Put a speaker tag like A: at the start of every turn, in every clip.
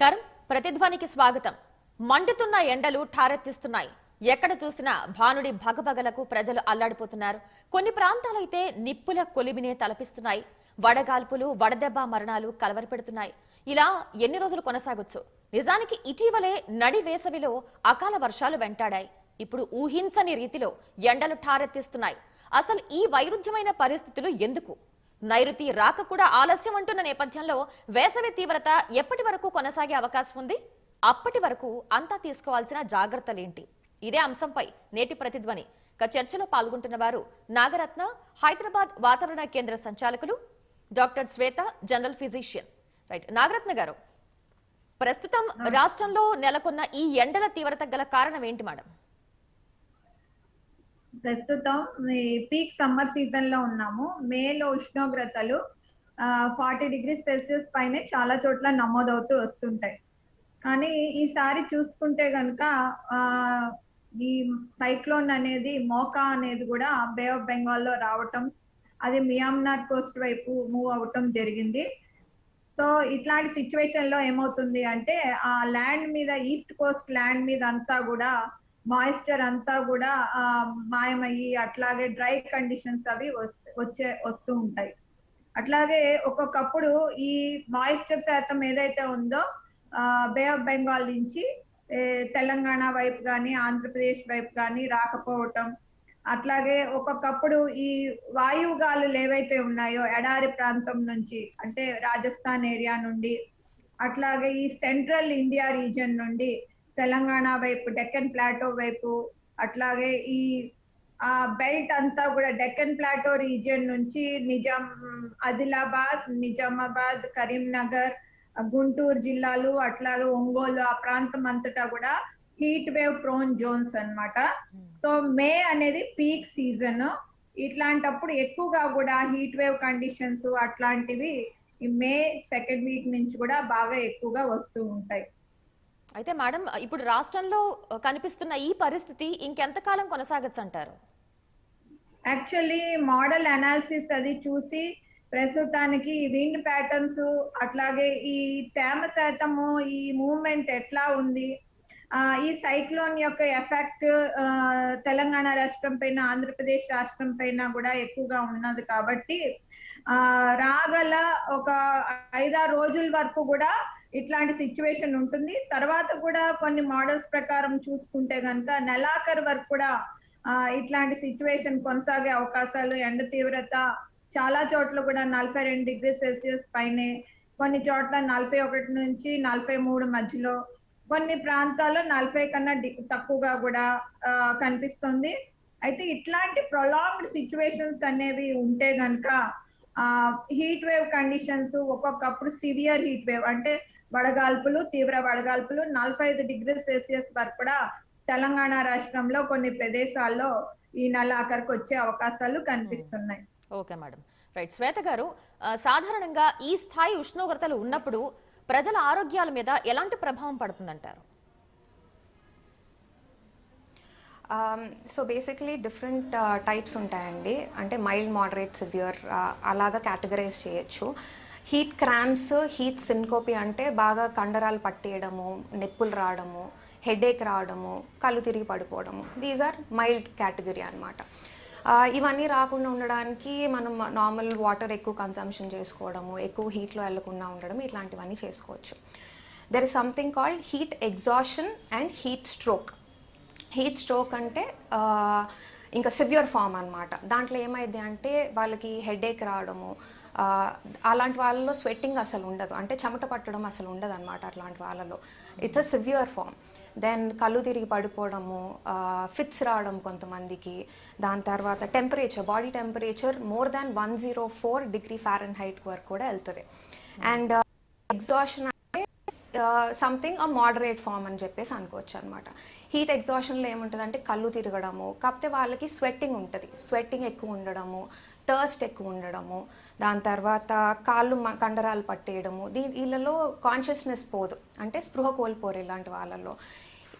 A: నమస్కారం. ప్రతిధ్వనికి స్వాగతం. మండుతున్న ఎండలు ఠారెత్తిస్తున్నాయి. ఎక్కడ చూసినా భానుడి భగభగలకు ప్రజలు అల్లాడిపోతున్నారు. కొన్ని ప్రాంతాలైతే నిప్పుల కొలిమినే తలపిస్తున్నాయి. వడగాల్పులు వడదెబ్బ మరణాలు కలవరపెడుతున్నాయి. ఇలా ఎన్ని రోజులు కొనసాగొచ్చు? నిజానికి ఇటీవలే నడి వేసవిలో అకాల వర్షాలు వెంటాడాయి. ఇప్పుడు ఊహించని రీతిలో ఎండలు ఠారెత్తిస్తున్నాయి. అసలు ఈ వైరుధ్యమైన పరిస్థితులు ఎందుకు? నైరుతి రాక కూడా ఆలస్యం అంటున్న నేపథ్యంలో వేసవి తీవ్రత ఎప్పటి వరకు కొనసాగే అవకాశం ఉంది? అప్పటి వరకు అంతా తీసుకోవాల్సిన జాగ్రత్తలేంటి? ఇదే అంశంపై నేటి ప్రతిధ్వని. చర్చలో పాల్గొంటున్న వారు నాగరత్న హైదరాబాద్ వాతావరణ కేంద్ర సంచాలకులు doctor Shweta general physician. Right Nagaratna garu ప్రస్తుతం రాష్ట్రంలో నెలకొన్న ఈ ఎండల తీవ్రత గల కారణం ఏంటి మేడం?
B: ప్రస్తుతం పీక్ సమ్మర్ సీజన్లో ఉన్నాము. మేలో ఉష్ణోగ్రతలు ఫార్టీ డిగ్రీస్ సెల్సియస్ పైనే చాలా చోట్ల నమోదవుతూ వస్తుంటాయి. కానీ ఈసారి చూసుకుంటే కనుక ఈ సైక్లోన్ అనేది మోకా అనేది కూడా బే ఆఫ్ బెంగాల్లో రావటం అది మియామ్నార్ కోస్ట్ వైపు మూవ్ అవటం జరిగింది. సో ఇట్లాంటి సిచ్యువేషన్లో ఏమవుతుంది అంటే ఆ ల్యాండ్ మీద ఈస్ట్ కోస్ట్ ల్యాండ్ మీద అంతా కూడా మాయిశ్చర్ అంతా కూడా మాయమయ్యి అట్లాగే డ్రై కండిషన్స్ అవి వచ్చే వస్తూ ఉంటాయి. అట్లాగే ఒక్కొక్కప్పుడు ఈ మాయిశ్చర్ శాతం ఏదైతే ఉందో బే ఆఫ్ బెంగాల్ నుంచి తెలంగాణ వైపు కానీ ఆంధ్రప్రదేశ్ వైపు కానీ రాకపోవటం. అట్లాగే ఒక్కొక్కప్పుడు ఈ వాయువు గాలులు ఏవైతే ఉన్నాయో ఎడారి ప్రాంతం నుంచి అంటే రాజస్థాన్ ఏరియా నుండి అట్లాగే ఈ సెంట్రల్ ఇండియా రీజన్ నుండి తెలంగాణ వైపు డెక్కన్ ప్లాటో వైపు అట్లాగే ఈ ఆ బెల్ట్ అంతా కూడా డెక్కన్ ప్లాటో రీజియన్ నుంచి నిజాం ఆదిలాబాద్ నిజామాబాద్ కరీంనగర్ గుంటూరు జిల్లాలు అట్లాగే ఒంగోలు ఆ ప్రాంతం అంతటా కూడా హీట్ వేవ్ ప్రోన్ జోన్స్ అన్నమాట. సో మే అనేది పీక్ సీజన్. ఇట్లాంటప్పుడు ఎక్కువగా కూడా హీట్ వేవ్ కండిషన్స్ అట్లాంటివి ఈ మే సెకండ్ వీక్ నుంచి కూడా బాగా ఎక్కువగా వస్తూ ఉంటాయి.
A: అయితే మేడం ఇప్పుడు రాష్ట్రంలో కనిపిస్తున్న ఈ పరిస్థితి ఇంకెంతకాలం కొనసాగచ్చు అంటారు
B: యాక్చువల్లీ మోడల్ అనాలిసిస్ అది చూసి ప్రస్తుతానికి విండ్ ప్యాటర్న్స్ అట్లాగే ఈ తేమ శాతము ఈ మూవ్మెంట్ ఎట్లా ఉంది ఆ, ఈ సైక్లోన్ యొక్క ఎఫెక్ట్ తెలంగాణ రాష్ట్రం పైన ఆంధ్రప్రదేశ్ రాష్ట్రం పైన కూడా ఎక్కువగా ఉన్నది కాబట్టి ఆ రాగల ఒక ఐదారు రోజుల వరకు కూడా ఇట్లాంటి సిచ్యువేషన్ ఉంటుంది. తర్వాత కూడా కొన్ని మోడల్స్ ప్రకారం చూసుకుంటే కనుక నెలాఖరు వరకు కూడా ఇట్లాంటి సిచ్యువేషన్ కొనసాగే అవకాశాలు ఎండ తీవ్రత చాలా చోట్ల కూడా నలభై రెండు డిగ్రీ సెల్సియస్ పైనే కొన్ని చోట్ల నలభై ఒకటి నుంచి నలభై మూడు మధ్యలో కొన్ని ప్రాంతాల్లో నలభై కన్నా తక్కువగా కూడా కనిపిస్తుంది. అయితే ఇట్లాంటి ప్రొలాంగ్డ్ సిచ్యువేషన్స్ అనేవి ఉంటే గనక హీట్ వేవ్ కండిషన్స్ ఒక్కొక్కప్పుడు సివియర్ హీట్ వేవ్ అంటే వడగాల్పులు తీవ్ర వడగాల్పులు నలభై ఐదు డిగ్రీ సెల్సియస్ వరకు కూడా తెలంగాణ రాష్ట్రంలో కొన్ని ప్రదేశాల్లో ఈ నెల ఆఖరికి వచ్చే అవకాశాలు కనిపిస్తున్నాయి.
A: Okay madam. రైట్ శ్వేత గారు సాధారణంగా ఈ స్థాయి ఉష్ణోగ్రతలు ఉన్నప్పుడు ప్రజల ఆరోగ్యాల మీద ఎలాంటి ప్రభావం పడుతుందంటారు?
C: సో బేసిక్లీ డిఫరెంట్ టైప్స్ ఉంటాయండి. అంటే మైల్డ్ మోడరేట్ సివియర్ అలాగా కేటగరైజ్ చేయొచ్చు. హీట్ క్రాంప్స్ హీట్ సిన్కోపి అంటే బాగా కండరాలు పట్టేయడము నొప్పులు రావడము హెడేక్ రావడము కళ్ళు తిరిగి పడిపోవడము. దీస్ ఆర్ మైల్డ్ కేటగిరీ అనమాట ఇవన్నీ రాకుండా ఉండడానికి మనం నార్మల్ వాటర్ ఎక్కువ కన్సంప్షన్ చేసుకోవడము ఎక్కువ హీట్లో వెళ్ళకుండా ఉండడం ఇట్లాంటివన్నీ చేసుకోవచ్చు. There is something called heat exhaustion and heat stroke heat stroke అంటే ఇంకా సివియర్ ఫామ్ అనమాట దాంట్లో ఏమైంది అంటే వాళ్ళకి హెడేక్ రావడము అలాంటి వాళ్ళలో స్వెట్టింగ్ అసలు ఉండదు. అంటే చెమట పట్టడం అసలు ఉండదు అనమాట అట్లాంటి వాళ్ళలో. It's a severe form then కళ్ళు తిరిగి పడిపోవడము ఫిట్స్ రావడం కొంతమందికి. దాని తర్వాత temperature body temperature more than one zero four degree Fahrenheit వరకు కూడా వెళ్తుంది. అండ్ ఎగ్జాషన్ అంటే సంథింగ్ అ మోడరేట్ ఫామ్ అని చెప్పేసి అనుకోవచ్చు అనమాట హీట్ ఎగ్జాషన్లో ఏముంటుంది అంటే కళ్ళు తిరగడము కాకపోతే వాళ్ళకి స్వెట్టింగ్ ఉంటుంది. స్వెట్టింగ్ ఎక్కువ ఉండడము థర్స్ట్ ఎక్కువ ఉండడము దాని తర్వాత కాళ్ళు మ- కండరాలు పట్టేయడము దీ వీళ్ళలో కాన్షియస్నెస్ పోదు. అంటే స్పృహ కోల్పోరు ఇలాంటి వాళ్ళలో.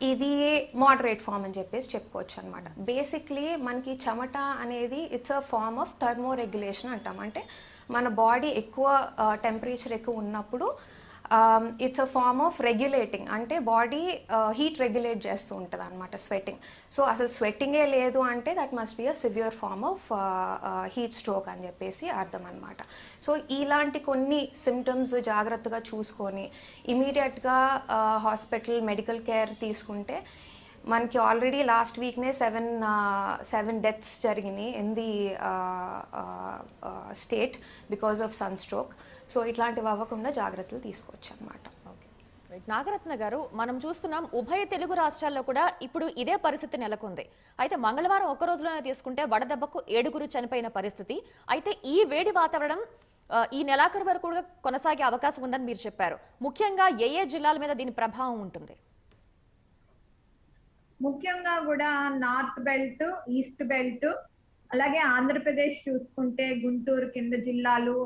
C: ఇది మోడరేట్ ఫామ్ అని చెప్పేసి చెప్పుకోవచ్చు అనమాట బేసిక్లీ మనకి చెమట అనేది it's a form of thermoregulation అంటాం. అంటే మన బాడీ ఎక్కువ uh, టెంపరేచర్ ఎక్కువ ఉన్నప్పుడు it's a form of regulating అంటే బాడీ హీట్ రెగ్యులేట్ చేస్తూ ఉంటుంది అనమాట స్వెట్టింగ్ సో అసలు స్వెట్టింగే లేదు అంటే that must be a severe form of heat stroke అని చెప్పేసి అర్థం అనమాట సో ఇలాంటి కొన్ని సిమ్టమ్స్ జాగ్రత్తగా చూసుకొని ఇమీడియట్గా హాస్పిటల్ మెడికల్ కేర్ తీసుకుంటే మనకి ఆల్రెడీ లాస్ట్ వీక్నే సెవెన్ సెవెన్ డెత్స్ జరిగినాయి in the state because of sun stroke so ఇట్లాంటివి అవ్వకుండా జాగ్రత్తలు తీసుకోవచ్చు అనమాట
A: ఓకే రైట్. నాగరత్న గారు మనం చూస్తున్నాం ఉభయ తెలుగు రాష్ట్రాల్లో కూడా ఇప్పుడు ఇదే పరిస్థితి నెలకొంది. అయితే మంగళవారం ఒక్క రోజులోనే తీసుకుంటే వడదెబ్బకు ఏడుగురు చనిపోయిన పరిస్థితి. అయితే ఈ వేడి వాతావరణం uh, ఈ నెలాఖరు వరకు కూడా కొనసాగే అవకాశం ఉందని మీరు చెప్పారు. ముఖ్యంగా ఏ ఏ జిల్లాల మీద దీని ప్రభావం ఉంటుంది?
B: ముఖ్యంగా కూడా నార్త్ బెల్ట్ ఈస్ట్ బెల్ట్ అలాగే ఆంధ్రప్రదేశ్ చూసుకుంటే గుంటూరు కింద జిల్లాలు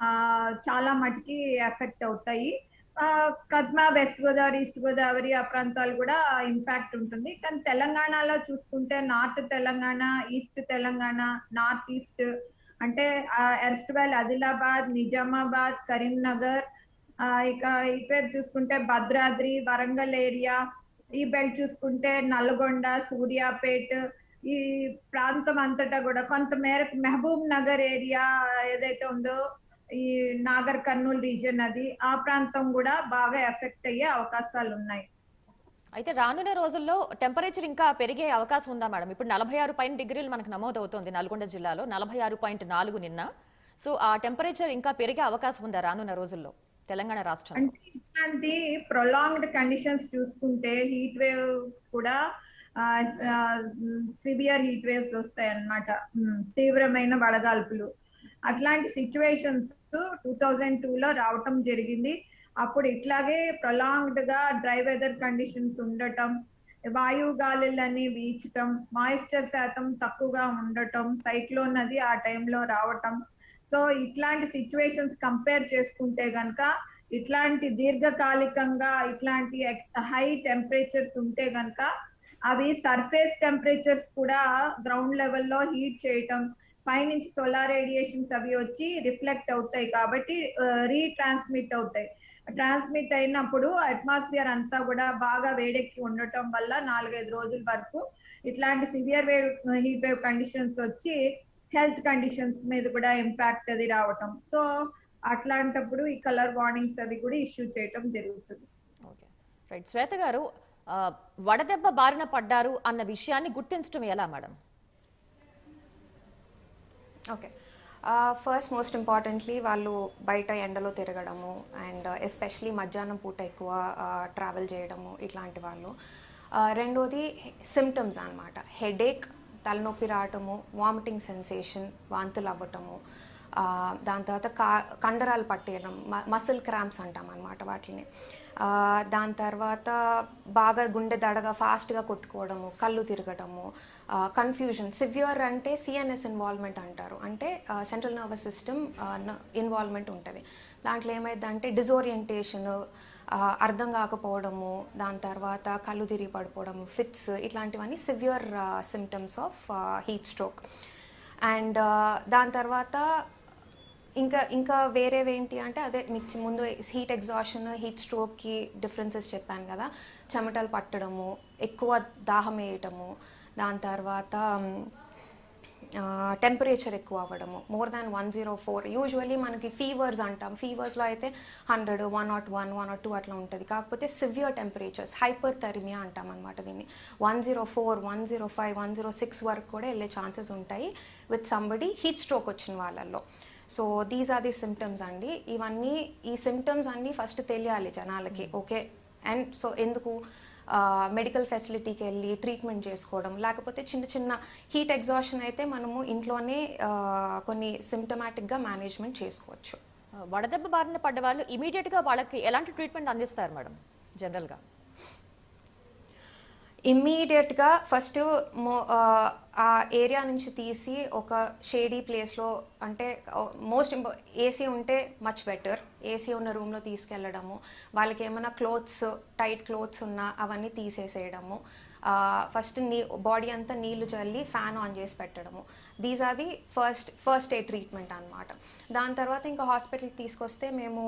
B: ఆ చాలా మటుకి ఎఫెక్ట్ అవుతాయి. ఆ, కద్మా వెస్ట్ గోదావరి ఈస్ట్ గోదావరి ఆ ప్రాంతాలు కూడా ఇంపాక్ట్ ఉంటుంది. కానీ తెలంగాణలో చూసుకుంటే north Telangana east Telangana north east అంటే ఎర్స్ట్వెల్ ఆదిలాబాద్ నిజామాబాద్ కరీంనగర్ ఆ, ఇక ఇటువైపు చూసుకుంటే భద్రాద్రి వరంగల్ ఏరియా ఈ బెల్ట్ చూసుకుంటే నల్గొండ సూర్యాపేట్ ఈ ప్రాంతం అంతటా కూడా కొంత మేరకు మహబూబ్ నగర్ ఏరియా ఏదైతే ఉందో ఈ నాగర్ కర్నూలు రీజియన్ అది ఆ ప్రాంతం కూడా బాగా ఎఫెక్ట్ అయ్యే అవకాశాలు ఉన్నాయి.
A: అయితే రానున్న రోజుల్లో టెంపరేచర్ ఇంకా పెరిగే అవకాశం ఉందా మేడం? ఇప్పుడు నలభై ఆరు పాయింట్ డిగ్రీలు మనకు నమోదవుతోంది నల్గొండ జిల్లాలో నలభై ఆరు పాయింట్ నాలుగు నిన్న. సో ఆ టెంపరేచర్ ఇంకా పెరిగే అవకాశం ఉందా రానున్న రోజుల్లో? తెలంగాణ రాష్ట్రం
B: అంటే ఇట్లాంటి ప్రొలాంగ్డ్ కండిషన్స్ చూసుకుంటే హీట్ వేవ్స్ కూడా సివియర్ హీట్ వేవ్స్ వస్తాయి అన్నమాట తీవ్రమైన వడగాల్పులు. అట్లాంటి సిచ్యువేషన్స్ టూ థౌజండ్ టూ లో రావటం జరిగింది. అప్పుడు ఇట్లాగే ప్రొలాంగ్డ్గా డ్రై వెదర్ కండిషన్స్ ఉండటం వాయువు గాలులన్నీ వీచటం మాయిశ్చర్ శాతం తక్కువగా ఉండటం సైక్లోన్ అది ఆ టైంలో రావటం సో ఇట్లాంటి సిచ్యువేషన్స్ కంపేర్ చేసుకుంటే గనక ఇట్లాంటి దీర్ఘకాలికంగా ఇట్లాంటి హై టెంపరేచర్స్ ఉంటే గనక అవి సర్ఫేస్ టెంపరేచర్స్ కూడా గ్రౌండ్ లెవెల్లో హీట్ చేయటం పైనుంచి సోలార్ రేడియేషన్స్ అవి వచ్చి రిఫ్లెక్ట్ అవుతాయి కాబట్టి రీట్రాన్స్మిట్ అవుతాయి. ట్రాన్స్మిట్ అయినప్పుడు అట్మాస్ఫియర్ అంతా కూడా బాగా వేడెక్కి ఉండటం వల్ల నాలుగైదు రోజుల వరకు ఇట్లాంటి severe wave heat wave conditions వచ్చి హెల్త్ కండిషన్స్ మీద కూడా ఇంపాక్ట్ అది రావటం. సో అట్లాంటప్పుడు ఈ కలర్ వార్నింగ్స్ అవి కూడా ఇష్యూ చేయటం జరుగుతుంది.
A: ఓకే రైట్ శ్వేత గారు వడదెబ్బ బారిన పడ్డారు అన్న విషయాన్ని గుర్తించడం ఎలా madam?
C: Okay first most importantly వాళ్ళు బయట ఎండలో తిరగడము అండ్ ఎస్పెషలీ మధ్యాహ్నం పూట ఎక్కువ ట్రావెల్ చేయడము ఇట్లాంటి వాళ్ళు. రెండోది సిమ్టమ్స్ అన్నమాట. హెడేక్ తలనొప్పి రావటము వామిటింగ్ సెన్సేషన్ వాంతులు అవ్వటము దాని తర్వాత కా కండరాలు పట్టేయడం మసిల్ క్రాంప్స్ అంటాం అనమాట వాటిని. దాని తర్వాత బాగా గుండె దడగా ఫాస్ట్గా కొట్టుకోవడము కళ్ళు తిరగడము కన్ఫ్యూజన్ సివియర్ అంటే సిఎన్ఎస్ ఇన్వాల్వ్మెంట్ అంటారు. అంటే సెంట్రల్ నర్వస్ సిస్టమ్ ఇన్వాల్వ్మెంట్ ఉంటుంది. దాంట్లో ఏమైందంటే డిజోరియంటేషన్ అర్థం కాకపోవడము దాని తర్వాత కళ్ళు తిరిగి పడిపోవడం ఫిట్స్ ఇట్లాంటివన్నీ severe symptoms of heat stroke and దాని తర్వాత ఇంకా ఇంకా వేరేవి ఏంటి అంటే అదే మీకు ముందు హీట్ ఎగ్జాషన్ హీట్ స్ట్రోక్కి డిఫరెన్సెస్ చెప్పాను కదా. చెమటలు పట్టడము ఎక్కువ దాహం వేయటము దాని తర్వాత టెంపరేచర్ ఎక్కువ అవ్వడము. More than one zero four usually మనకి ఫీవర్స్ అంటాం. ఫీవర్స్లో అయితే hundred one not one one not two అట్లా ఉంటుంది. కాకపోతే సివియర్ టెంపరేచర్స్ హైపర్ థెరిమియా అంటాం అనమాట దీన్ని. One zero four one zero five one zero six వరకు కూడా వెళ్ళే ఛాన్సెస్ ఉంటాయి విత్ సంబడి హీట్ స్ట్రోక్ వచ్చిన వాళ్ళల్లో. So these are the symptoms అండి. ఇవన్నీ ఈ సిమ్టమ్స్ అన్నీ ఫస్ట్ తెలియాలి జనాలకి ఓకే అండ్ సో ఎందుకు మెడికల్ ఫెసిలిటీకి వెళ్ళి ట్రీట్మెంట్ చేసుకోవడం లేకపోతే చిన్న చిన్న హీట్ ఎగ్జాషన్ అయితే మనము ఇంట్లోనే కొన్ని సిమ్టమాటిక్గా మేనేజ్మెంట్ చేసుకోవచ్చు.
A: వడదెబ్బ బారిన పడ్డ వాళ్ళు ఇమీడియట్గా వాళ్ళకి ఎలాంటి ట్రీట్మెంట్ అందిస్తారు మేడం జనరల్గా?
C: ఇమ్మీడియట్గా ఫస్ట్ మో ఆ, ఆ ఏరియా నుంచి తీసి ఒక షేడీ ప్లేస్లో అంటే మోస్ట్ ఇంపా ఏసీ ఉంటే మచ్ బెటర్ ఏసీ ఉన్న రూమ్లో తీసుకెళ్ళడము వాళ్ళకి ఏమైనా క్లోత్స్ టైట్ క్లోత్స్ ఉన్నా అవన్నీ తీసేసేయడము. ఫస్ట్ నీ బాడీ అంతా నీళ్ళు చల్లి ఫ్యాన్ ఆన్ చేసి పెట్టడము. These are the first first aid treatment అనమాట దాని తర్వాత ఇంకా హాస్పిటల్కి తీసుకొస్తే మేము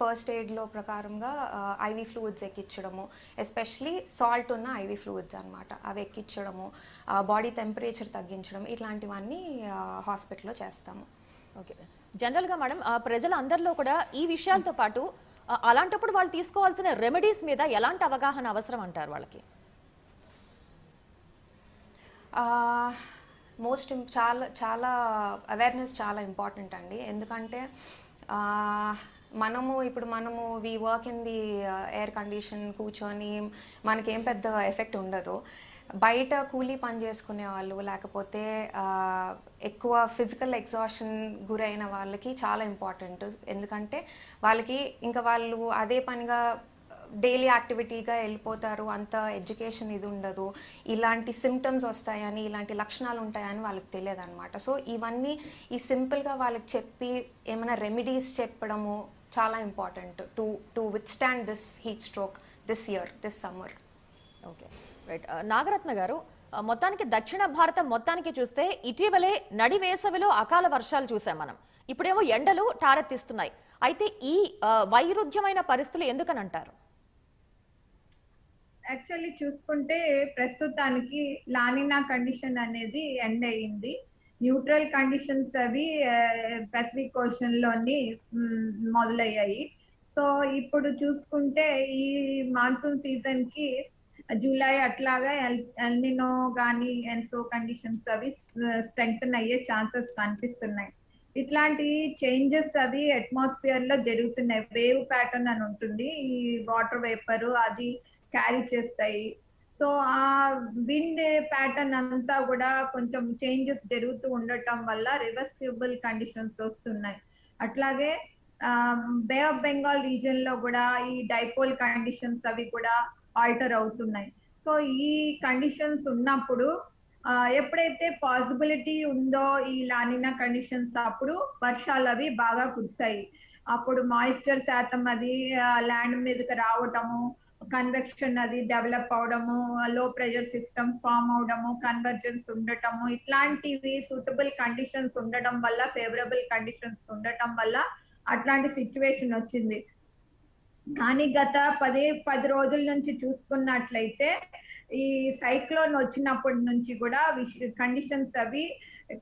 C: ఫస్ట్ ఎయిడ్లో ప్రకారంగా ఐవి ఫ్లూయిడ్స్ ఎక్కించడము. ఎస్పెషలీ సాల్ట్ ఉన్న ఐవి ఫ్లూయిడ్స్ అనమాట అవి ఎక్కించడము బాడీ టెంపరేచర్ తగ్గించడం ఇట్లాంటివన్నీ హాస్పిటల్లో చేస్తాము.
A: ఓకే జనరల్గా మేడం ఆ, ప్రజలందరిలో కూడా ఈ విషయాలతో పాటు అలాంటప్పుడు వాళ్ళు తీసుకోవాల్సిన రెమెడీస్ మీద ఎలాంటి అవగాహన అవసరం అంటారు వాళ్ళకి?
C: మోస్ట్ చాలా చాలా అవేర్నెస్ చాలా ఇంపార్టెంట్ అండి. ఎందుకంటే మనము ఇప్పుడు మనము we work in the air condition కూర్చొని మనకేం పెద్ద ఎఫెక్ట్ ఉండదు. బయట కూలీ పని చేసుకునే వాళ్ళు లేకపోతే ఎక్కువ ఫిజికల్ ఎగ్జాషన్ గురైన వాళ్ళకి చాలా ఇంపార్టెంట్ ఎందుకంటే వాళ్ళకి ఇంకా వాళ్ళు అదే పనిగా డైలీ యాక్టివిటీగా వెళ్ళిపోతారు అంత ఎడ్యుకేషన్ ఇది ఉండదు. ఇలాంటి సిమ్టమ్స్ వస్తాయని ఇలాంటి లక్షణాలు ఉంటాయని వాళ్ళకి తెలియదు అనమాట సో ఇవన్నీ ఈ సింపుల్గా వాళ్ళకి చెప్పి ఏమైనా రెమెడీస్ చెప్పడము చాలా important to to withstand this heat stroke this year this summer
A: okay right uh, Nagaratna garu uh, మొత్తానికి దక్షిణ భారతం మొత్తానికి చూస్తే ఇటీవలే నడి వేసవిలో అకాల వర్షాలు చూసాం మనం. ఇప్పుడేమో ఎండలు టారెత్తిస్తున్నాయి. అయితే ఈ uh, వైరుధ్యమైన పరిస్థితులు ఎందుకని అంటారు?
B: యాక్చువల్లీ చూసుకుంటే ప్రస్తుతానికి లానినా కండిషన్ అనేది ఎండ్ అయ్యింది. న్యూట్రల్ కండిషన్స్ అవి పెసిఫిక్ ఓషన్లోని మొదలయ్యాయి. సో ఇప్పుడు చూసుకుంటే ఈ మాన్సూన్ సీజన్కి జూలై అట్లాగా ఎల్నినో కానీ ఎన్సో కండిషన్స్ అవి స్ట్రెంగ్తన్ అయ్యే ఛాన్సెస్ కనిపిస్తున్నాయి. ఇట్లాంటి చేంజెస్ అవి అట్మాస్ఫియర్లో జరుగుతున్నాయి. వేవ్ ప్యాటర్న్ అని ఉంటుంది. ఈ వాటర్ వేపర్ అది క్యారీ చేస్తాయి. సో ఆ విండ్ ప్యాటర్న్ అంతా కూడా కొంచెం చేంజెస్ జరుగుతూ ఉండటం వల్ల రివర్సిబుల్ కండిషన్స్ వస్తున్నాయి. అట్లాగే బే ఆఫ్ బెంగాల్ రీజియన్లో కూడా ఈ డైపోల్ కండిషన్స్ అవి కూడా ఆల్టర్ అవుతున్నాయి. సో ఈ కండిషన్స్ ఉన్నప్పుడు ఎప్పుడైతే పాసిబిలిటీ ఉందో ఈ లానినా కండిషన్స్ అప్పుడు వర్షాలు అవి బాగా కురిసాయి అప్పుడు మాయిశ్చర్ శాతం అది ల్యాండ్ మీదకి రావటము కన్వెక్షన్ అది డెవలప్ అవడము లో ప్రెషర్ సిస్టమ్ ఫామ్ అవడము కన్వర్జెన్స్ ఉండటము ఇట్లాంటివి సూటబుల్ కండిషన్స్ ఉండటం వల్ల ఫేవరబుల్ కండిషన్స్ ఉండటం వల్ల అట్లాంటి సిచ్యువేషన్ వచ్చింది. కానీ గత పది పది రోజుల నుంచి చూసుకున్నట్లయితే ఈ సైక్లోన్ వచ్చినప్పటి నుంచి కూడా కండిషన్స్ అవి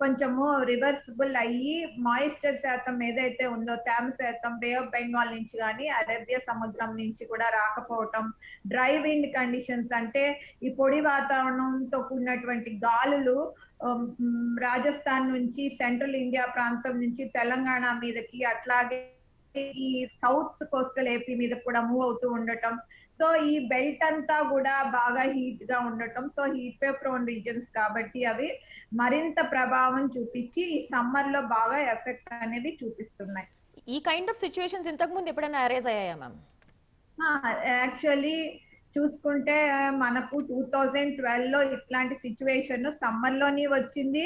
B: కొంచెము రివర్సిబుల్ అయ్యి మాయిశ్చర్ శాతం ఏదైతే ఉందో తేమ శాతం బే ఆఫ్ బెంగాల్ నుంచి కానీ అరేబియా సముద్రం నుంచి కూడా రాకపోవటం డ్రై విండ్ కండిషన్స్ అంటే ఈ పొడి వాతావరణంతో కూడినటువంటి గాలులు రాజస్థాన్ నుంచి సెంట్రల్ ఇండియా ప్రాంతం నుంచి తెలంగాణ మీదకి అట్లాగే ఈ సౌత్ కోస్టల్ ఏపీ మీద కూడా మూవ్ అవుతూ ఉండటం. సో ఈ బెల్ట్ అంతా కూడా బాగా హీట్గా ఉండటం. So heat wave prone regions కాబట్టి అవి మరింత ప్రభావం చూపించి ఈ సమ్మర్లో బాగా ఎఫెక్ట్ అనేది చూపిస్తున్నాయి.
A: ఈ కైండ్ ఆఫ్ సిచ్యువేషన్స్ ఇంతకు ముందు ఎప్పుడైనా అరేజ్ అయ్యాయా మ్యామ్?
B: యాక్చువల్లీ చూసుకుంటే మనకు టూ థౌజండ్ ట్వెల్వ్లో ఇట్లాంటి సిచ్యువేషన్ సమ్మర్లోని వచ్చింది.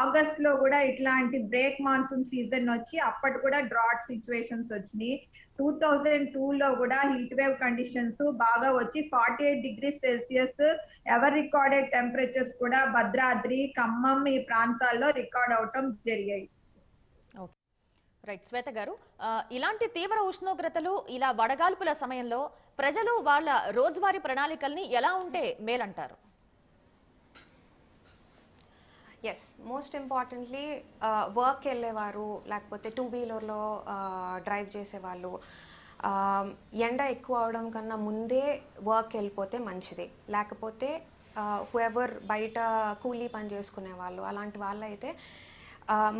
B: ఆగస్ట్లో కూడా ఇట్లాంటి బ్రేక్ మాన్సూన్ సీజన్ వచ్చి అప్పటి కూడా డ్రాట్ సిచ్యువేషన్స్ వచ్చినాయి. టూ థౌజండ్ టూ లో కూడా హీట్ వేవ్ కండిషన్స్ బాగా వచ్చి forty eight degree Celsius ever recorded temperatures కూడా భద్రాద్రి ఖమ్మం ఈ ప్రాంతాల్లో రికార్డ్ అవటం జరిగాయి.
A: రైట్ శ్వేత గారు ఇలాంటి తీవ్ర ఉష్ణోగ్రతలు ఇలా వడగాల్పుల సమయంలో ప్రజలు వాళ్ళ రోజువారీ ప్రణాళికల్ని ఎలా ఉంటే మేలంటారు?
C: ఎస్ మోస్ట్ ఇంపార్టెంట్లీ వర్క్ వెళ్ళేవారు లేకపోతే టూ వీలర్లో డ్రైవ్ చేసేవాళ్ళు. Um, ఎండ ఎక్కువ అవడం కన్నా ముందే వర్క్ వెళ్ళిపోతే మంచిది. లేకపోతే uh, హుఎవర్ బయట కూలీ పని చేసుకునే వాళ్ళు అలాంటి వాళ్ళైతే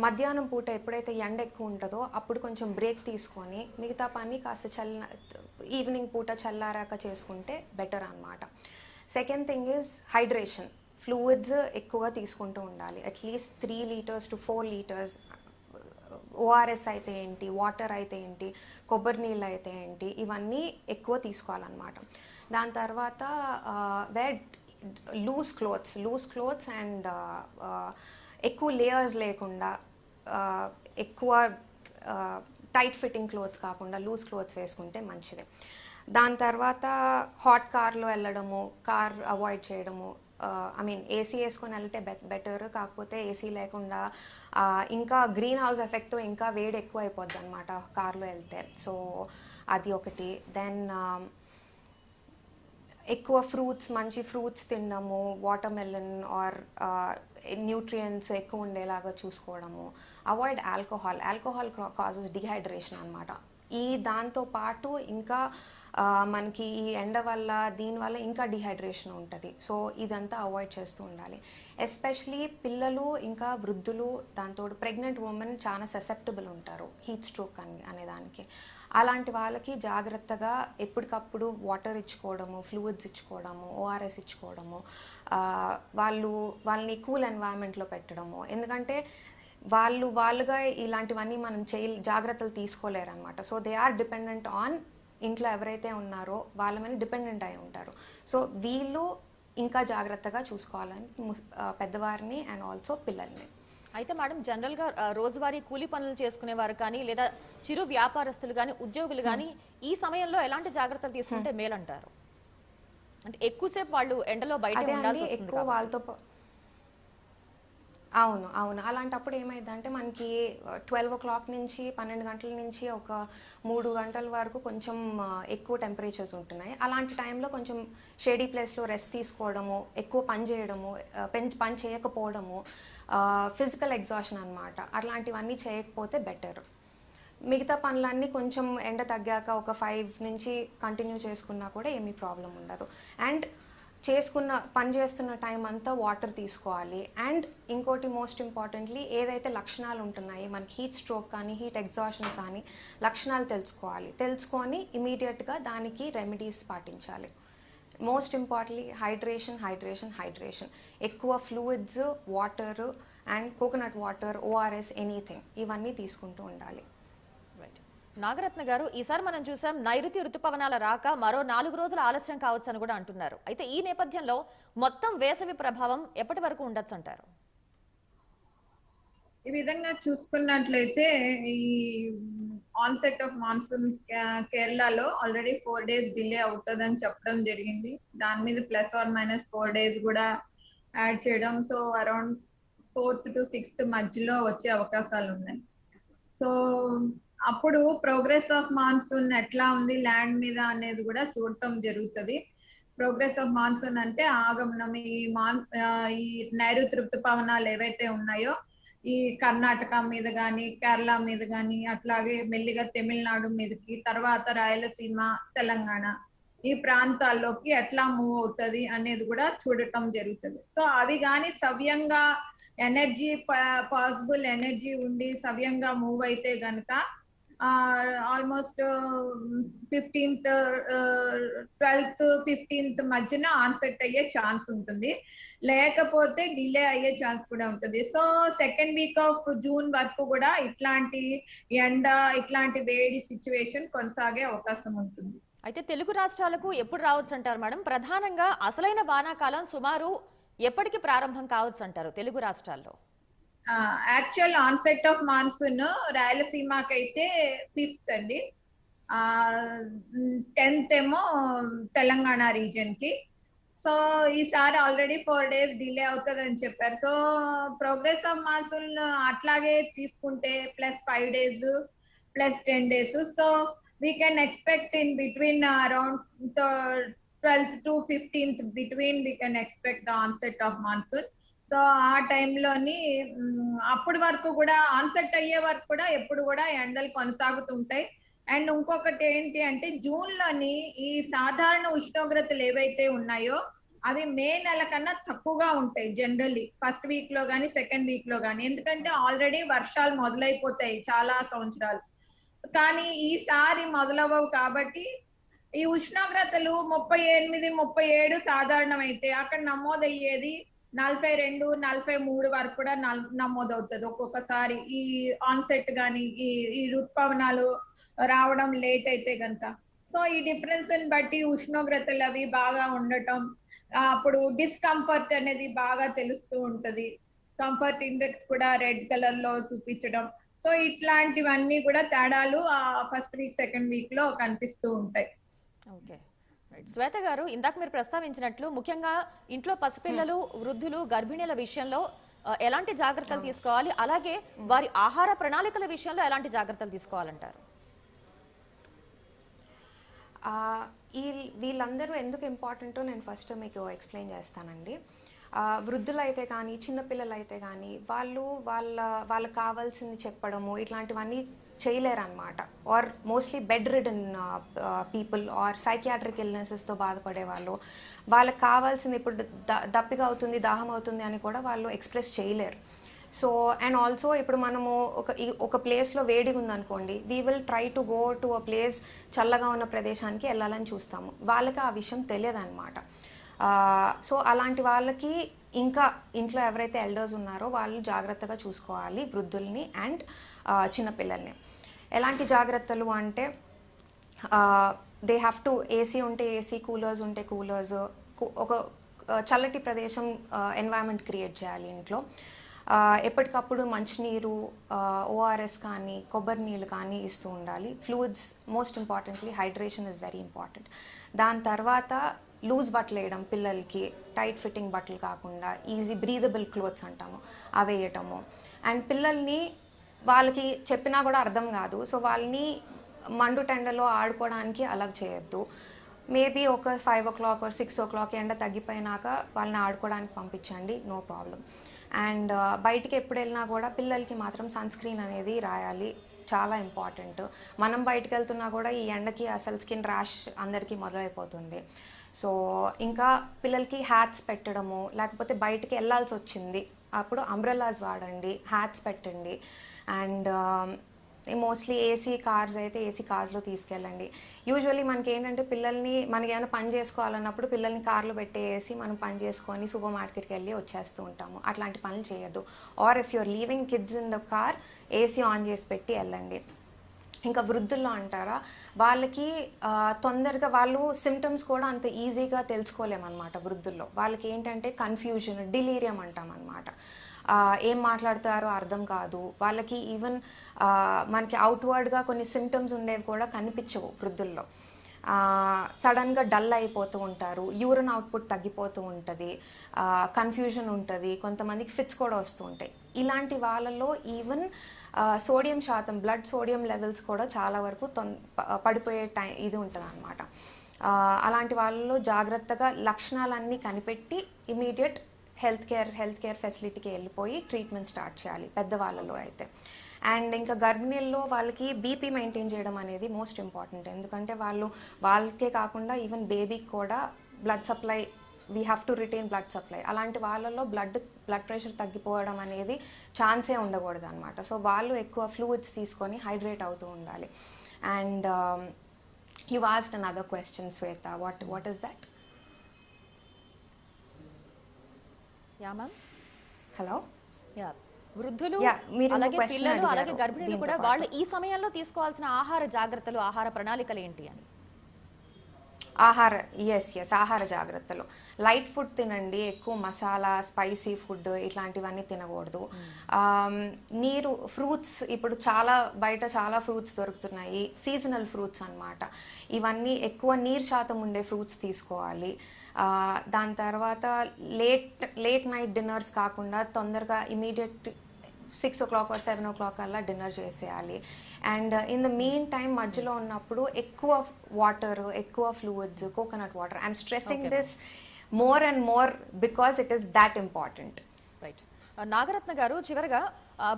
C: మధ్యాహ్నం పూట ఎప్పుడైతే ఎండ ఎక్కువ ఉంటుందో అప్పుడు కొంచెం బ్రేక్ తీసుకొని మిగతా పని కాస్త చల్ల ఈవినింగ్ పూట చల్లారాక చేసుకుంటే బెటర్ అన్నమాట. Second thing is hydration fluids ఎక్కువగా తీసుకుంటూ ఉండాలి. At least three litres to four litres ORS అయితే ఏంటి వాటర్ అయితే ఏంటి కొబ్బరి నీళ్ళు అయితే ఏంటి ఇవన్నీ ఎక్కువ తీసుకోవాలన్నమాట. దాని తర్వాత wear loose clothes loose clothes and ఎక్కువ లేయర్స్ లేకుండా ఎక్కువ టైట్ ఫిట్టింగ్ క్లోత్స్ కాకుండా లూజ్ క్లోత్స్ వేసుకుంటే మంచిది. దాని తర్వాత హాట్ కార్లో వెళ్ళడము కార్ అవాయిడ్ చేయడము ఐ మీన్ ఏసీ వేసుకొని వెళ్తే బెటర్ కాకపోతే ఏసీ లేకుండా ఇంకా గ్రీన్ హౌస్ ఎఫెక్ట్తో ఇంకా వేడి ఎక్కువ అయిపోద్ది అనమాట కార్లో వెళ్తే. సో అది ఒకటి. దెన్ ఎక్కువ ఫ్రూట్స్ మంచి ఫ్రూట్స్ తినడము వాటర్ మెలన్ ఆర్ న్యూట్రియంట్స్ ఎక్కువ ఉండేలాగా చూసుకోవడము avoid alcohol alcohol causes dehydration అనమాట ఈ దాంతో పాటు ఇంకా మనకి ఈ ఎండ వల్ల దీనివల్ల ఇంకా డిహైడ్రేషన్ ఉంటుంది. సో ఇదంతా అవాయిడ్ చేస్తూ ఉండాలి. ఎస్పెషలీ పిల్లలు ఇంకా వృద్ధులు దాంతో ప్రెగ్నెంట్ ఉమెన్ చాలా ససెప్టబుల్ ఉంటారు. హీట్ స్ట్రోక్ అని అనేదానికి అలాంటి వాళ్ళకి జాగ్రత్తగా ఎప్పటికప్పుడు వాటర్ ఇచ్చుకోవడము ఫ్లూయిడ్స్ ఇచ్చుకోవడము ఓఆర్ఎస్ ఇచ్చుకోవడము వాళ్ళు వాళ్ళని కూల్ ఎన్వైరన్మెంట్లో పెట్టడము. ఎందుకంటే వాళ్ళు వాళ్ళుగా ఇలాంటివన్నీ మనం చేయ జాగ్రత్తలు తీసుకోలేరనమాట so they are dependent on ఇంట్లో ఎవరైతే ఉన్నారో వాళ్ళ మీద డిపెండెంట్ అయి ఉంటారు. సో వీళ్ళు ఇంకా జాగ్రత్తగా చూసుకోవాలని పెద్దవారిని అండ్ ఆల్సో పిల్లల్ని.
A: అయితే మేడం జనరల్గా ఆ, రోజువారీ కూలి పనులు చేసుకునేవారు కానీ లేదా చిరు వ్యాపారస్తులు కానీ ఉద్యోగులు కానీ ఈ సమయంలో ఎలాంటి జాగ్రత్తలు తీసుకుంటే మేలంటారు? అంటే ఎక్కువసేపు వాళ్ళు ఎండలో బయట
C: ఎక్కువ. వాళ్ళతో అవును అవును. అలాంటప్పుడు ఏమైందంటే మనకి ట్వెల్వ్ ఓ క్లాక్ నుంచి పన్నెండు గంటల నుంచి ఒక మూడు గంటల వరకు కొంచెం ఎక్కువ టెంపరేచర్స్ ఉంటున్నాయి. అలాంటి టైంలో కొంచెం షేడీ ప్లేస్లో రెస్ట్ తీసుకోవడము ఎక్కువ పని చేయడము పని చేయకపోవడము ఫిజికల్ ఎగ్జాషన్ అనమాట అట్లాంటివన్నీ చేయకపోతే బెటర్ మిగతా పనులన్నీ కొంచెం ఎండ తగ్గాక ఒక ఫైవ్ నుంచి కంటిన్యూ చేసుకున్నా కూడా ఏమీ ప్రాబ్లం ఉండదు. అండ్ చేసుకున్న పని చేస్తున్న టైం అంతా వాటర్ తీసుకోవాలి. అండ్ ఇంకోటి మోస్ట్ ఇంపార్టెంట్లీ ఏదైతే లక్షణాలు ఉంటున్నాయి మనకి హీట్ స్ట్రోక్ కానీ హీట్ ఎగ్జాషన్ కానీ లక్షణాలు తెలుసుకోవాలి. తెలుసుకొని ఇమీడియట్గా దానికి రెమెడీస్ పాటించాలి. Most importantly hydration hydration hydration ఎక్కువ fluids water and coconut water ORS anything ఇవన్నీ తీసుకుంటూ ఉండాలి.
A: Right. నాగరత్న గారు ఈసారి మనం చూసాం నైరుతి ఋతుపవనాల రాక మరో నాలుగు రోజులు ఆలస్యం కావచ్చు అని కూడా అంటున్నారు. అయితే ఈ నేపథ్యంలో మొత్తం వేసవి ప్రభావం ఎప్పటి వరకు ఉండొచ్చు అంటారు?
B: ఈ విధంగా చూసుకున్నట్లయితే ఈ ఆన్సెట్ ఆఫ్ మాన్సూన్ కేరళలో ఆల్రెడీ ఫోర్ డేస్ డిలే అవుతుందని చెప్పడం జరిగింది. దాని మీద plus or minus four days కూడా యాడ్ చేయడం. So around fourth to sixth మధ్యలో వచ్చే అవకాశాలు ఉన్నాయి. సో అప్పుడు ప్రోగ్రెస్ ఆఫ్ మాన్సూన్ ఎట్లా ఉంది ల్యాండ్ మీద అనేది కూడా చూడటం జరుగుతుంది. ప్రోగ్రెస్ ఆఫ్ మాన్సూన్ అంటే ఆగమనం ఈ మాన్ ఈ నైరుతి ఋతుపవనాలు ఏవైతే ఉన్నాయో ఈ కర్ణాటక మీద కానీ కేరళ మీద గాని అట్లాగే మెల్లిగా తమిళనాడు మీదకి తర్వాత రాయలసీమ తెలంగాణ ఈ ప్రాంతాల్లోకి ఎట్లా మూవ్ అవుతది అనేది కూడా చూడటం జరుగుతుంది. సో అవి కానీ సవ్యంగా ఎనర్జీ పాసిబుల్ ఎనర్జీ ఉండి సవ్యంగా మూవ్ అయితే గనక ఆల్మోస్ట్ ఫిఫ్టీన్త్ ట్వెల్త్ ఫిఫ్టీన్త్ మధ్యన ఆన్సెట్ అయ్యే ఛాన్స్ ఉంటుంది. లేకపోతే డిలే అయ్యే ఛాన్స్ కూడా ఉంటుంది. So second week of June వరకు కూడా ఇట్లాంటి ఎండ ఇట్లాంటి వేడి సిచ్యువేషన్ కొనసాగే అవకాశం ఉంటుంది.
A: అయితే తెలుగు రాష్ట్రాలకు ఎప్పుడు రావచ్చు అంటారు మేడం? ప్రధానంగా అసలైన వానాకాలం సుమారు ఎప్పటికి ప్రారంభం కావచ్చు అంటారు తెలుగు రాష్ట్రాల్లో?
B: యాక్చువల్ ఆన్సెట్ ఆఫ్ మాన్సూన్ రాయలసీమకి అయితే ఫిఫ్త్ అండి. టెన్త్ ఏమో తెలంగాణ రీజన్కి. సో ఈసారి ఆల్రెడీ ఫోర్ డేస్ డిలే అవుతుంది అని చెప్పారు. సో ప్రోగ్రెస్ ఆఫ్ మాన్సూన్ అట్లాగే తీసుకుంటే plus five days plus ten days so we can expect in between around twelfth to fifteenth between we can expect the onset of monsoon so ఆ టైంలోని అప్పటి వరకు కూడా ఆన్సెట్ అయ్యే వరకు కూడా ఎప్పుడు కూడా ఎండలు కొనసాగుతుంటాయి. అండ్ ఇంకొకటి ఏంటి అంటే జూన్లోని ఈ సాధారణ ఉష్ణోగ్రతలు ఏవైతే ఉన్నాయో అవి మే నెల కన్నా తక్కువగా ఉంటాయి జనరల్లీ. ఫస్ట్ వీక్లో కానీ సెకండ్ వీక్లో కానీ ఎందుకంటే ఆల్రెడీ వర్షాలు మొదలైపోతాయి చాలా సంవత్సరాలు. కానీ ఈసారి మొదలవ్వవు కాబట్టి ఈ ఉష్ణోగ్రతలు ముప్పై ఎనిమిది ముప్పై ఏడు సాధారణం అయితే అక్కడ నమోదయ్యేది నలభై రెండు నలభై మూడు వరకు కూడా నల్- నమోదవుతుంది. ఒక్కొక్కసారి ఈ ఆన్సెట్ కానీ ఈ ఈ ఋతుపవనాలు రావడం లేట్ అయితే గనక. సో ఈ డిఫరెన్స్ని బట్టి ఉష్ణోగ్రతలు అవి బాగా ఉండటం అప్పుడు డిస్కంఫర్ట్ అనేది బాగా తెలుస్తూ ఉంటది. కంఫర్ట్ ఇండెక్స్ కూడా రెడ్ కలర్లో చూపించడం. సో ఇట్లాంటివన్నీ కూడా తేడాలు ఫస్ట్ వీక్ సెకండ్ వీక్లో కనిపిస్తూ ఉంటాయి.
A: ఓకే. శ్వేత గారు ఇందాక మీరు ప్రస్తావించినట్లు ముఖ్యంగా ఇంట్లో పసిపిల్లలు వృద్ధులు గర్భిణీల విషయంలో ఎలాంటి జాగ్రత్తలు తీసుకోవాలి? అలాగే వారి ఆహార ప్రణాళికల విషయంలో ఎలాంటి జాగ్రత్తలు తీసుకోవాలంటారు?
C: ఆ, ఈ వీళ్ళందరూ ఎందుకు ఇంపార్టెంటో నేను ఫస్ట్ మీకు ఎక్స్ప్లెయిన్ చేస్తానండి. ఆ, వృద్ధులైతే కానీ చిన్నపిల్లలు అయితే కానీ వాళ్ళు వాళ్ళ వాళ్ళకి కావాల్సింది చెప్పడము ఇట్లాంటివన్నీ చేయలేరన్నమాట. Or mostly bedridden people or psychiatric ఇల్నెసెస్తో బాధపడే వాళ్ళు వాళ్ళకి కావాల్సింది ఇప్పుడు ద- అవుతుంది దాహం అవుతుంది అని కూడా వాళ్ళు ఎక్స్ప్రెస్ చేయలేరు. సో అండ్ ఆల్సో ఇప్పుడు మనము ఒక ఈ- ఒక ప్లేస్లో వేడిగా ఉందనుకోండి we will try to go to a place చల్లగా ఉన్న ప్రదేశానికి వెళ్ళాలని చూస్తాము. వాళ్ళకి ఆ విషయం తెలియదు అనమాట సో uh, అలాంటి వాళ్ళకి ఇంకా ఇంట్లో ఎవరైతే ఎల్డర్స్ ఉన్నారో వాళ్ళు జాగ్రత్తగా చూసుకోవాలి వృద్ధుల్ని అండ్ uh, చిన్నపిల్లల్ని. ఎలాంటి జాగ్రత్తలు అంటే దే హ్యావ్ టు ఏసీ ఉంటే ఏసీ కూలర్స్ ఉంటే కూలర్స్ ఒక చల్లటి ప్రదేశం ఎన్వైరన్మెంట్ క్రియేట్ చేయాలి ఇంట్లో. ఎప్పటికప్పుడు మంచినీరు ఓఆర్ఎస్ కానీ కొబ్బరి నీళ్ళు కానీ ఇస్తూ ఉండాలి. Fluids most importantly hydration is very important దాని తర్వాత లూజ్ బట్టలు వేయడం పిల్లలకి టైట్ ఫిట్టింగ్ బట్టలు కాకుండా ఈజీ బ్రీదబుల్ క్లోత్స్ అంటాము అవి వేయటము. అండ్ పిల్లల్ని వాళ్ళకి చెప్పినా కూడా అర్థం కాదు. సో వాళ్ళని మండు టెండలో ఆడుకోవడానికి అలవ్ చేయొద్దు. మేబీ ఒక five o'clock or six o'clock ఎండ తగ్గిపోయినాక వాళ్ళని ఆడుకోవడానికి పంపించండి. నో ప్రాబ్లం అండ్ బయటికి ఎప్పుడు వెళ్ళినా కూడా పిల్లలకి మాత్రం సన్ స్క్రీన్ అనేది రాయాలి. చాలా ఇంపార్టెంట్ మనం బయటకు వెళ్తున్నా కూడా ఈ ఎండకి అసలు స్కిన్ ర్యాష్ అందరికీ మొదలైపోతుంది. సో ఇంకా పిల్లలకి హ్యాట్స్ పెట్టడము లేకపోతే బయటికి వెళ్ళాల్సి వచ్చింది అప్పుడు అంబ్రెల్లాస్ వాడండి హ్యాట్స్ పెట్టండి. అండ్ మోస్ట్లీ ఏసీ కార్స్ అయితే ఏసీ కార్స్లో తీసుకెళ్ళండి. యూజువల్లీ మనకి ఏంటంటే పిల్లల్ని మనకి ఏమైనా పని చేసుకోవాలన్నప్పుడు పిల్లల్ని కార్లో పెట్టేసి మనం పని చేసుకొని సూపర్ మార్కెట్కి వెళ్ళి వచ్చేస్తూ ఉంటాము. అట్లాంటి పనులు చేయొద్దు. Or if you're leaving kids in the car AC on చేసి పెట్టి వెళ్ళండి. ఇంకా వృద్ధుల్లో అంటారా? వాళ్ళకి తొందరగా వాళ్ళు సిమ్టమ్స్ కూడా అంత ఈజీగా తెలుసుకోలేమన్నమాట వృద్ధుల్లో. వాళ్ళకి ఏంటంటే కన్ఫ్యూజన్ డిలీరియం అంటాం అనమాట ఏం మాట్లాడతారో అర్థం కాదు. వాళ్ళకి ఈవెన్ మనకి అవుట్వర్డ్గా కొన్ని సిమ్టమ్స్ ఉండేవి కూడా కనిపించవు వృద్ధుల్లో. సడన్గా డల్ అయిపోతూ ఉంటారు యూరిన్ అవుట్పుట్ తగ్గిపోతూ ఉంటుంది కన్ఫ్యూజన్ ఉంటుంది కొంతమందికి ఫిట్స్ కూడా వస్తూ ఉంటాయి. ఇలాంటి వాళ్ళలో ఈవెన్ సోడియం శాతం బ్లడ్ సోడియం లెవెల్స్ కూడా చాలా వరకు తొం పడిపోయే టైం ఇది ఉంటుంది అనమాట అలాంటి వాళ్ళలో జాగ్రత్తగా లక్షణాలన్నీ కనిపెట్టి immediate health care health care ఫెసిలిటీకి వెళ్ళిపోయి ట్రీట్మెంట్ స్టార్ట్ చేయాలి పెద్దవాళ్ళలో అయితే. అండ్ ఇంకా గర్భిణీల్లో వాళ్ళకి బీపీ మెయింటైన్ చేయడం అనేది మోస్ట్ ఇంపార్టెంట్ ఎందుకంటే వాళ్ళు వాళ్ళకే కాకుండా ఈవెన్ బేబీకి కూడా blood supply we have to retain blood supply అలాంటి వాళ్ళలో బ్లడ్ బ్లడ్ ప్రెషర్ తగ్గిపోవడం అనేది ఛాన్సే ఉండకూడదు అనమాట సో వాళ్ళు ఎక్కువ ఫ్లూయిడ్స్ తీసుకొని హైడ్రేట్ అవుతూ ఉండాలి. And you asked another question Shweta what what is that
A: yeah ma'am.
C: Hello?
A: Yeah. వృద్ధులు అలాగే పిల్లలు అలాగే గర్భిణీలు కూడా. వాళ్ళు ఈ సమయంలో తీసుకోవాల్సిన ఆహార జాగ్రత్తలు ఆహార ప్రణాళికలు ఏంటి అని?
C: ఆహార ఎస్ ఎస్ ఆహార జాగ్రత్తలు. లైట్ ఫుడ్ తినండి ఎక్కువ మసాలా స్పైసీ ఫుడ్ ఇట్లాంటివన్నీ తినకూడదు. ఆమ్, నీరు ఫ్రూట్స్ ఇప్పుడు చాలా బయట చాలా ఫ్రూట్స్ దొరుకుతున్నాయి. సీజనల్ ఫ్రూట్స్ అన్నమాట. ఇవన్నీ ఎక్కువ నీరు శాతం ఉండే ఫ్రూట్స్ తీసుకోవాలి. దాని తర్వాత లేట్ లేట్ నైట్ డిన్నర్స్ కాకుండా తొందరగా immediate six o'clock or seven o'clock అలా డిన్నర్ చేసేయాలి. And in the main time మధ్యలో ఉన్నప్పుడు ఎక్కువ వాటర్ ఎక్కువ fluids coconut water I'm stressing this more and more because it is that important
A: right Nagaratna garu చివరగా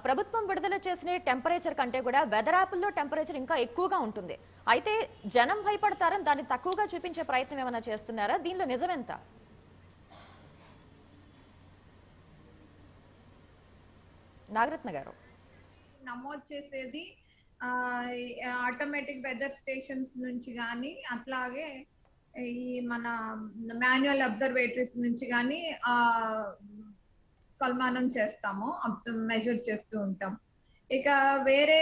A: ప్రభుత్వం విడుదల చేసిన టెంపరేచర్ కంటే కూడా వెదర్ యాప్ల్లో టెంపరేచర్ ఇంకా ఎక్కువగా ఉంటుంది. అయితే జనం భయపడతారని దాన్ని తక్కువగా చూపించే ప్రయత్నం ఏమైనా చేస్తున్నారా? దీనిలో నిజమెంత నాగరత్న గారు.
B: నమోదు చేసేది ఆటోమేటిక్ వెదర్ స్టేషన్స్ నుంచి కానీ అట్లాగే ఈ మన మాన్యువల్ అబ్జర్వేటరీస్ నుంచి కానీ ఆ కొలమానం చేస్తాము మెజర్ చేస్తూ ఉంటాం. ఇక వేరే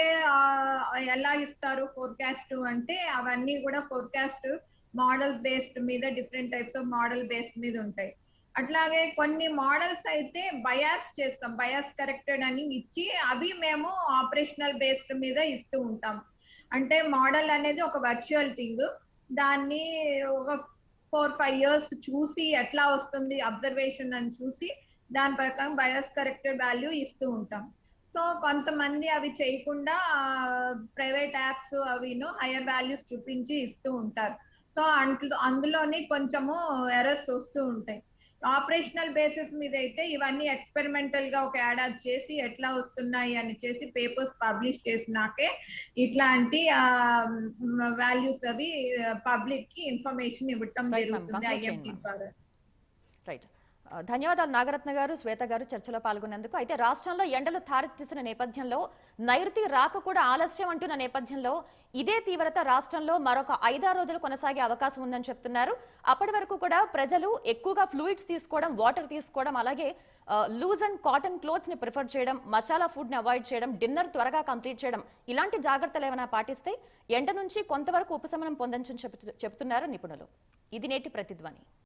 B: ఎలా ఇస్తారు ఫోర్కాస్ట్ అంటే అవన్నీ కూడా ఫోర్కాస్ట్ మోడల్ బేస్డ్ మీద different types of model based మీద ఉంటాయి. అట్లాగే కొన్ని మోడల్స్ అయితే బయాస్ చేస్తాం బయాస్ కరెక్టెడ్ అని ఇచ్చి అవి మేము ఆపరేషనల్ బేస్డ్ మీద ఇస్తూ ఉంటాం. అంటే మోడల్ అనేది ఒక వర్చువల్ థింగ్ దాన్ని ఒక ఫోర్ ఫైవ్ ఇయర్స్ చూసి ఎట్లా వస్తుంది అబ్జర్వేషన్ అని చూసి దాని ప్రకారం బయాస్ కరెక్టెడ్ వాల్యూ ఇస్తూ ఉంటాం. సో కొంతమంది అవి చేయకుండా ప్రైవేట్ యాప్స్ అవిను హైయర్ వాల్యూస్ చూపించి ఇస్తూ ఉంటారు. సో అంట్లో అందులోని కొంచెము ఎర్రర్స్ వస్తూ ఉంటాయి. ఆపరేషనల్ బేసిస్ మీద అయితే ఇవన్నీ ఎక్స్పెరిమెంటల్గా ఒక యాడ్ చేసి ఎట్లా వస్తున్నాయి అని చేసి పేపర్స్ పబ్లిష్ చేసినాకే ఇట్లాంటి వాల్యూస్ అవి పబ్లిక్కి ఇన్ఫర్మేషన్ ఇవ్వటం. జరుగుతుంది ఐఎంటీ ద్వారా.
A: రైట్ ధన్యవాదాలు నాగరత్న గారు శ్వేత గారు చర్చలో పాల్గొన్నందుకు. అయితే రాష్ట్రంలో ఎండలు తారెత్తిస్తున్న నేపథ్యంలో నైరుతి రాక కూడా ఆలస్యం అంటున్న నేపథ్యంలో ఇదే తీవ్రత రాష్ట్రంలో మరొక ఐదారు రోజులు కొనసాగే అవకాశం ఉందని చెప్తున్నారు. అప్పటి వరకు కూడా ప్రజలు ఎక్కువగా ఫ్లూయిడ్స్ తీసుకోవడం వాటర్ తీసుకోవడం అలాగే లూజ్ అండ్ కాటన్ క్లోత్స్ని ప్రిఫర్ చేయడం మసాలా ఫుడ్ని అవాయిడ్ చేయడం డిన్నర్ త్వరగా కంప్లీట్ చేయడం ఇలాంటి జాగ్రత్తలు ఏమైనా పాటిస్తే ఎండ నుంచి కొంతవరకు ఉపశమనం పొందని చెప్తున్నారు చెబుతున్నారు నిపుణులు. ఇది నేటి ప్రతిధ్వని.